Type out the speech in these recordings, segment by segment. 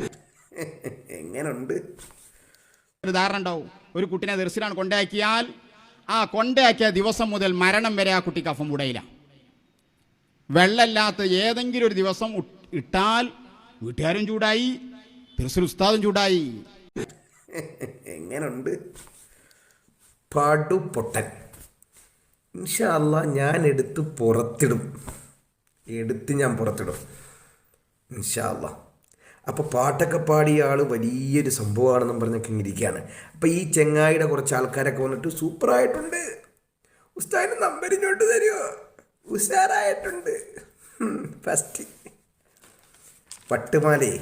എങ്ങനുണ്ട്? ഒരു ധാരണ ഉണ്ടാവും. ഒരു കുട്ടിനെ ദർശനാണ് കൊണ്ടാക്കിയാൽ ആ കൊണ്ടാക്കിയ ദിവസം മുതൽ മരണം വരെ ആ കുട്ടി കഫം ഉടയില്ല വെള്ളമില്ലാത്ത ഏതെങ്കിലും ഒരു ദിവസം ഇട്ടാൽ വീട്ടുകാരും ചൂടായി ദർശന ഉസ്താദും ചൂടായി. എങ്ങനുണ്ട്? പടുപൊട്ടൻ. ഇൻഷല്ല ഞാൻ എടുത്ത് പുറത്തിടും. എടുത്ത് ഞാൻ പുറത്തിടും. ഇൻഷല്ല അപ്പോൾ പാട്ടൊക്കെ പാടിയ ആൾ വലിയൊരു സംഭവമാണെന്നും പറഞ്ഞൊക്കെ ഇരിക്കുകയാണ്. അപ്പോൾ ഈ ചെങ്ങായിയുടെ കുറച്ച് ആൾക്കാരൊക്കെ വന്നിട്ട് സൂപ്പറായിട്ടുണ്ട്. ഉസ്താദിന് നമ്പർ ഇങ്ങോട്ട് തരുമോ ഉഷാറായിട്ടുണ്ട്. ഫസ്റ്റ് പട്ടുമാലേ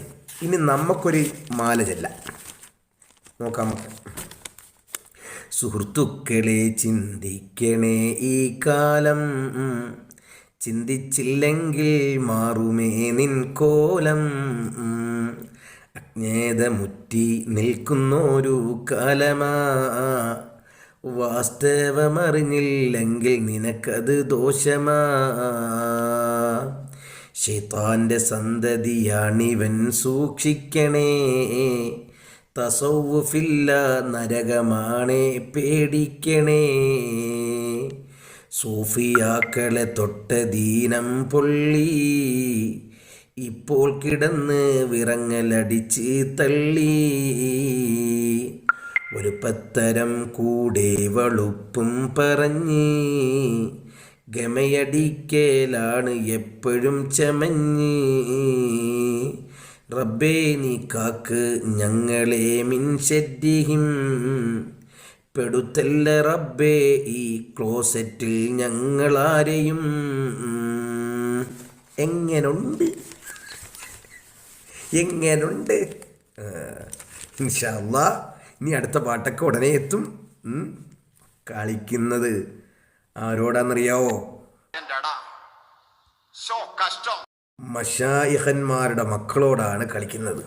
ഇനി നമുക്കൊരു മാല ചെല്ലാം. നോക്കാം സുഹൃത്തുക്കളെ ചിന്തിക്കണേ ഈ കാലം. ചിന്തിച്ചില്ലെങ്കിൽ മാറുമേ നിൻ കോലം. അജ്ഞേതമുറ്റി നിൽക്കുന്നൊരു കാലമാ. വാസ്തവമറിഞ്ഞില്ലെങ്കിൽ നിനക്കത് ദോഷമാ. ഷെയ്ത്താന്റെ സന്തതിയാണിവൻ സൂക്ഷിക്കണേ. തസൗഫില്ല നരകമാണേ പേടിക്കണേ. സൂഫിയാക്കളെ തൊട്ട ദീനം പൊള്ളി. ഇപ്പോൾ കിടന്ന് വിറങ്ങലടിച്ച് തള്ളി. ഒരു പത്തരം കൂടെ വളുപ്പും പറഞ്ഞ് ഗമയടിക്കലാണ് എപ്പോഴും ചമഞ്ഞ്. റബ്ബേ നീ കാക്ക് ഞങ്ങളെ മിൻഷദ്ദിഹിം പെടുത്തല്ല റബ്ബേ ഈ ക്ലോസറ്റിൽ ഞങ്ങളാരെയും. എങ്ങനുണ്ട്? എങ്ങനുണ്ട്? ഇൻഷല്ല ഇനി അടുത്ത പാട്ടൊക്കെ ഉടനെ എത്തും. കളിക്കുന്നത് ആരോടാന്നറിയാവോ? മഷായിഹന്മാരുടെ മക്കളോടാണ് കളിക്കുന്നത്.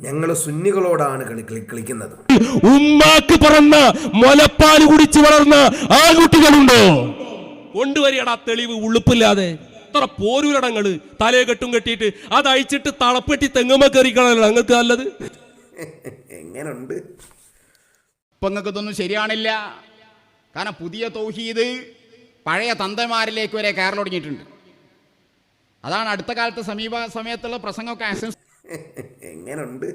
ഞങ്ങൾ സുന്നികളോടാണ് കളി കളി- കളിക്കുന്നത്. ഉമ്മാക്ക് പറന്ന മുലപ്പാൽ കുടിച്ച് വളർന്ന ആൺകുട്ടികളുണ്ടോ? കൊണ്ടുവരികടാ തെളിവ് ഉളുപ്പില്ലാതെ. എത്ര പോരൂരടങ്ങൾ തലയെ കെട്ടും കെട്ടിയിട്ട് അത് അയച്ചിട്ട് തളപ്പെട്ടി തെങ്ങുമ കയറിക്കണല്ലോ ഞങ്ങൾക്ക് നല്ലത്. എങ്ങനുണ്ട്? ഇപ്പൊ നിങ്ങൾക്ക് ഇതൊന്നും ശരിയാണില്ല. കാരണം പുതിയ തൗഹീദ് പഴയ തന്തമാരിലേക്ക് വരെ കയറലൊടങ്ങിയിട്ടുണ്ട്. അതാണ് അടുത്ത കാലത്ത് സമീപ സമയത്തുള്ള പ്രസംഗമൊക്കെ എങ്ങനെയുണ്ട് എങ്ങനുണ്ട്?